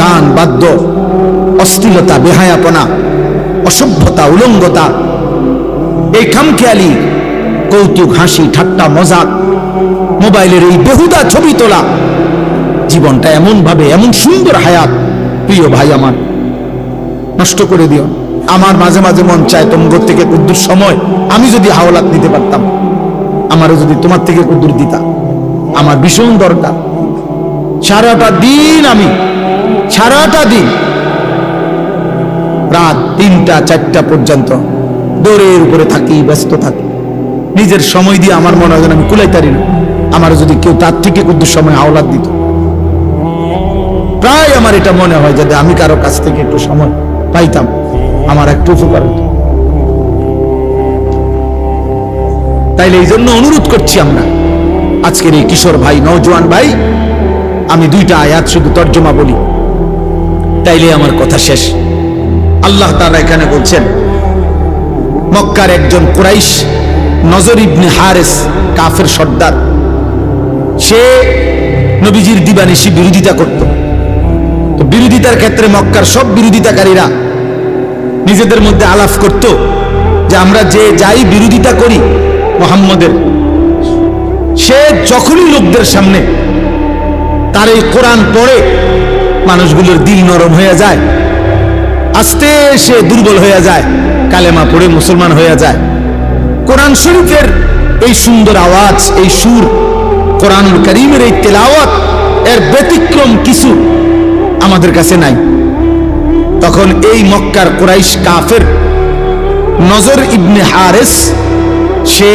গান, বাদ্য, অশ্লীলতা, বেহায়াপনা, অসভ্যতা, উলঙ্গতা, এই খামখেয়ালি, কৌতুক, হাসি, ঠাট্টা, মজাক, মোবাইলের এই বেহুদা ছবি তোলা, জীবনটা এমন ভাবে এমন সুন্দর হায়াত, প্রিয় ভাই আমার, নষ্ট করে দিও। আমার মাঝে মাঝে মন চায় তোমার থেকে কুদ্দুর সময়, আমি যদি হাওলাত নিতে পারতাম, আমারও যদি তোমার থেকে কুদ্দুর দিতা। আমার ভীষণ দরকার। সারাটা দিন আমি সারাটা দিন, রাত তিনটা, চারটা পর্যন্ত দৌড়ের উপরে থাকি, ব্যস্ত থাকি। নিজের সময় দিয়ে আমার মনে হয় আমি কুলাইতারি না। আমার যদি কেউ তার থেকে কুদ্দুর সময় আওলাদ দিত। প্রায় আমার এটা মনে হয় যাতে আমি কারও কাছ থেকে একটু সময় পাইতাম। আমার একটু উপকার হতো। তাইলে এই জন্য অনুরোধ করছি আমরা, আজকের এই কিশোর ভাই, নওজোয়ান ভাই, আমি দুইটা আয়াত শুধু তর্জমা বলি। তাইলে আমার কথা শেষ। আল্লাহ তারা এখানে বলছেন, মক্কার একজন কুরাইশ, নজর ইবনে হারেস, কাফের সর্দার, সে নবীজির দিবানিশি বিরোধিতা করত। বিরোধিতার ক্ষেত্রে মক্কার সব বিরোধিতাকারীরা নিজেদের মধ্যে আলাপ করত যে আমরা যে যাই বিরোধিতা করি মোহাম্মদের, সে যখনই লোকদের সামনে তার এই কোরআন পড়ে মানুষগুলোর দিল নরম হয়ে যায়। আস্তে সে দুর্বল হয়ে যায়, কালেমা পড়ে মুসলমান হয়ে যায়। কোরআন শরীফের এই সুন্দর আওয়াজ, এই সুর, কোরআনুল করিমের এই তেলাওয়াত, এর ব্যতিক্রম কিছু আমাদের কাছে নাই। তখন এই মক্কার কোরাইশ কাফের নজর ইবনে হারেস, সে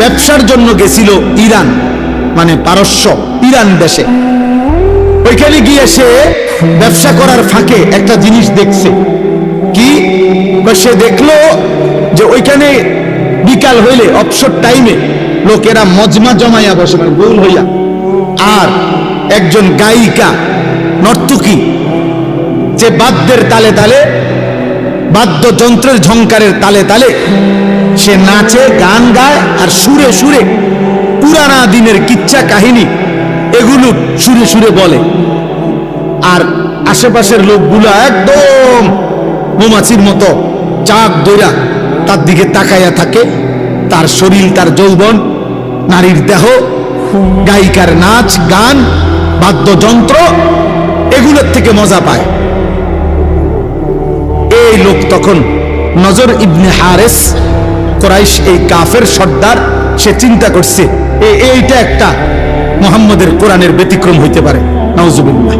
ব্যবসার জন্য গেছিল ইরান মানে পারস্য, ইরান দেশে। ওইখানে গিয়ে সে ব্যবসা করার ফাঁকে একটা জিনিস দেখছে। কি? সে দেখল যে ওইখানে বিকাল হইলে অবসর টাইমে লোকেরা মজমা জমাইয়া বসে মানে গোল হইয়া। আর একজন গায়িকা, নর্তকী, যে বাদ্যের তালে তালে, বাদ্যযন্ত্রের ঝংকারের তালে তালে সে নাচে, গান গায় আর সুরে সুরে পুরানা দিনের কিচ্ছা কাহিনী এগুলো সুরে সুরে বলে। আর আশেপাশের লোকগুলো একদম মৌমাছির মতো চাক দইরা তার দিকে তাকাইয়া থাকে। তার শরীর, তার যৌবন, নারীর দেহ, গায়িকার নাচ, গান, বাদ্যযন্ত্র, এগুলোর থেকে মজা পায়। এই লোক তখন নজর ইবনে হারেস, কোরাইশ এই কাফের সর্দার, সে চিন্তা করছে এইটা একটা মোহাম্মদের কোরআনের ব্যতিক্রম হইতে পারে। নওজুবিল্লাহ